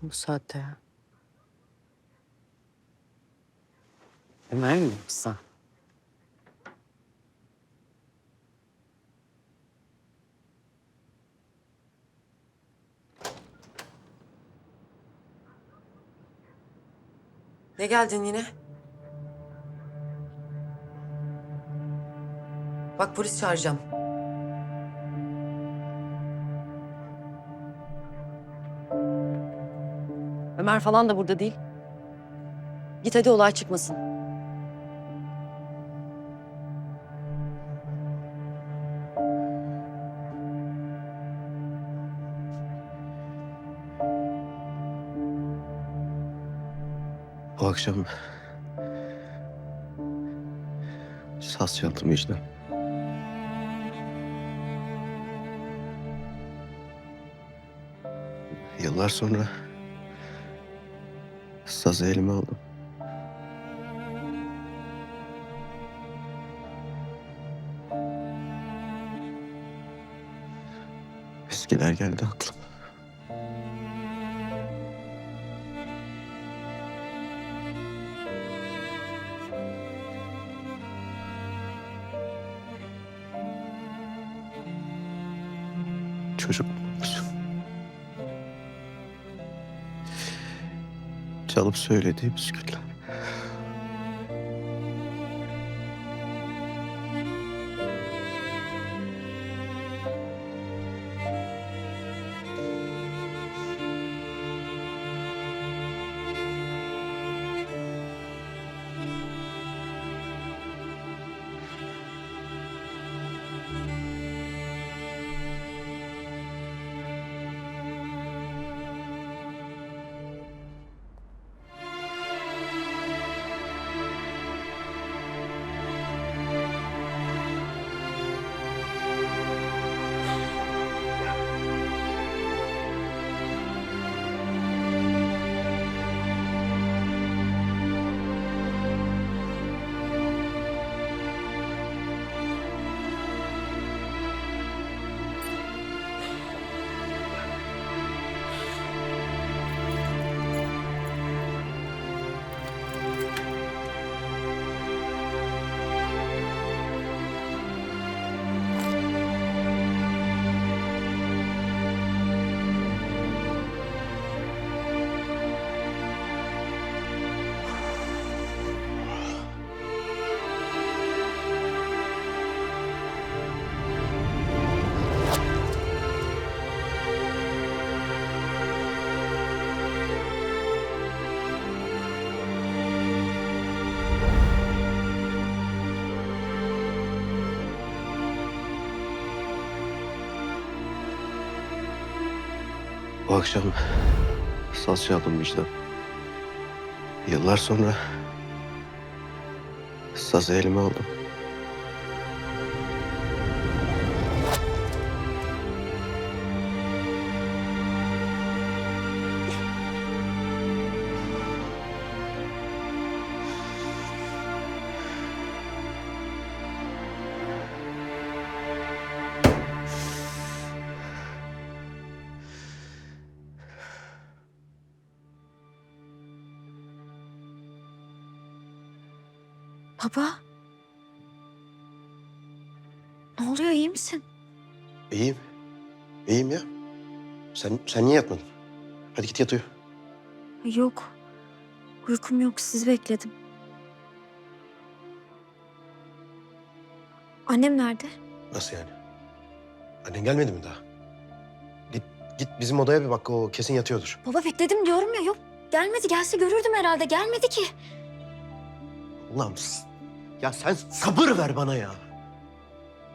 Kim bu saatte ya? Ömer mi yoksa? Ne geldin yine? Bak polis çağıracağım. Ömer falan da burada değil. Git hadi olay çıkmasın. Bu akşam saz çaldım vicdan. Yıllar sonra sazı elime aldım. Eskiler geldi aklıma. Çocukluğumuz. Çalıp söylediğimiz günler. Bu akşam saz çaldım vicdan. Yıllar sonra sazı elime aldım. Baba. Ne oluyor iyi misin? İyiyim. İyiyim ya. Sen, sen niye yatmadın? Hadi git yat uyu. Yok. Uykum yok sizi bekledim. Annem nerede? Nasıl yani? Annen gelmedi mi daha? Git, git bizim odaya bir bak. O kesin yatıyordur. Baba bekledim diyorum ya yok. Gelmedi gelse görürdüm herhalde gelmedi ki. S- Ya sen sabır ver bana ya.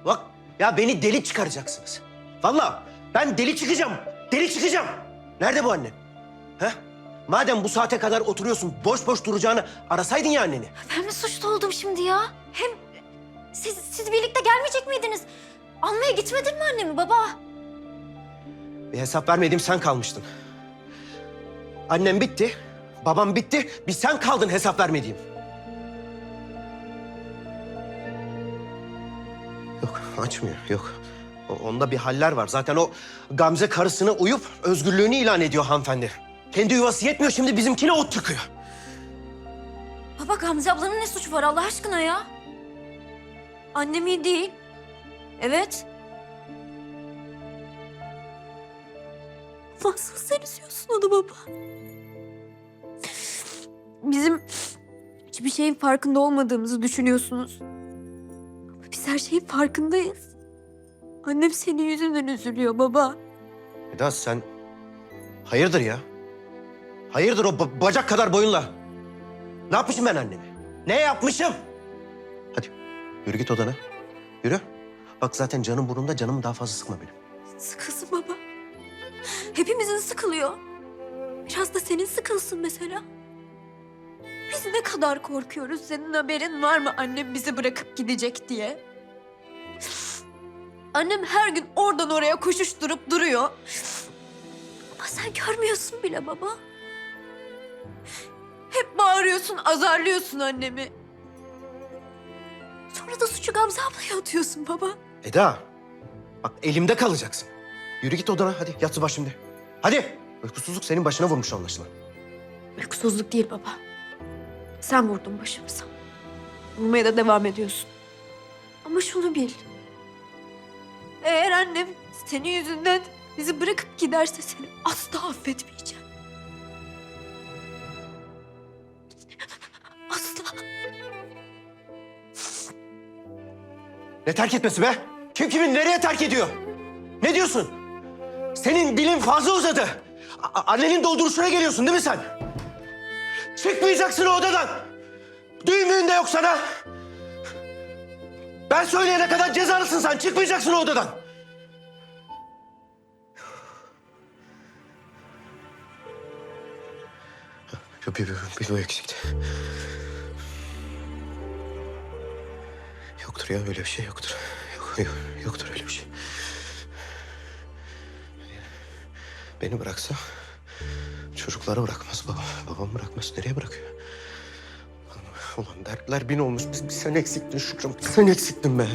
Bak ya beni deli çıkaracaksınız. Vallahi ben deli çıkacağım. Deli çıkacağım. Nerede bu annen? He? Madem bu saate kadar oturuyorsun boş boş duracağını arasaydın ya anneni. Ben mi suçlu oldum şimdi ya? Hem siz, siz birlikte gelmeyecek miydiniz? Almaya gitmedin mi annemi baba? Bir hesap vermediğim sen kalmıştın. Annem bitti, babam bitti. Bir sen kaldın hesap vermediğim. Açmıyor yok. O- Onda bir haller var. Zaten o Gamze karısına uyup özgürlüğünü ilan ediyor hanımefendi. Kendi yuvası yetmiyor şimdi bizimkine ot tıkıyor. Baba Gamze ablanın ne suçu var Allah aşkına ya? Annem iyi değil. Evet. Nasıl sen üzüyorsun onu baba? Bizim hiçbir şeyin farkında olmadığımızı düşünüyorsunuz. Biz her şeyin farkındayız. Annem senin yüzünden üzülüyor baba. Eda sen hayırdır ya? Hayırdır o ba- bacak kadar boyunla? Ne yapmışım ben anneme? Ne yapmışım? Hadi yürü git odana. Yürü. Bak zaten canım burnumda canımı daha fazla sıkma benim. Sıkılsın baba. Hepimizin sıkılıyor. Biraz da senin sıkılsın mesela. Biz ne kadar korkuyoruz. Senin haberin var mı annem bizi bırakıp gidecek diye? Annem her gün oradan oraya koşuşturup duruyor. Ama sen görmüyorsun bile baba. Hep bağırıyorsun, azarlıyorsun annemi. Sonra da suçu Gamze ablaya atıyorsun baba. Eda bak elimde kalacaksın. Yürü git odana hadi yat sıva şimdi. Hadi. Uykusuzluk senin başına vurmuş anlaşılan. Uykusuzluk değil baba. Sen vurdun başımıza. Vurmaya da devam ediyorsun. Ama şunu bil. Eğer annem senin yüzünden bizi bırakıp giderse seni asla affetmeyeceğim. Asla. Ne terk etmesi be? Kim kimin nereye terk ediyor? Ne diyorsun? Senin dilin fazla uzadı. A- annenin dolduruşuna geliyorsun değil mi sen? Çıkmayacaksın o odadan. Düğümün de yok sana. Ben söyleyene kadar cezalısın sen. Çıkmayacaksın o odadan. Bir, bir, bir, bir bu eksikti. Yoktur ya öyle bir şey yoktur. Yok, yok, yoktur öyle bir şey. Beni bıraksa çocukları bırakmaz babam. Babam bırakmaz. Nereye bırakıyor? Ulan dertler bin olmuş. Biz, biz sen eksiktin Şükrü. Sen eksiktin be.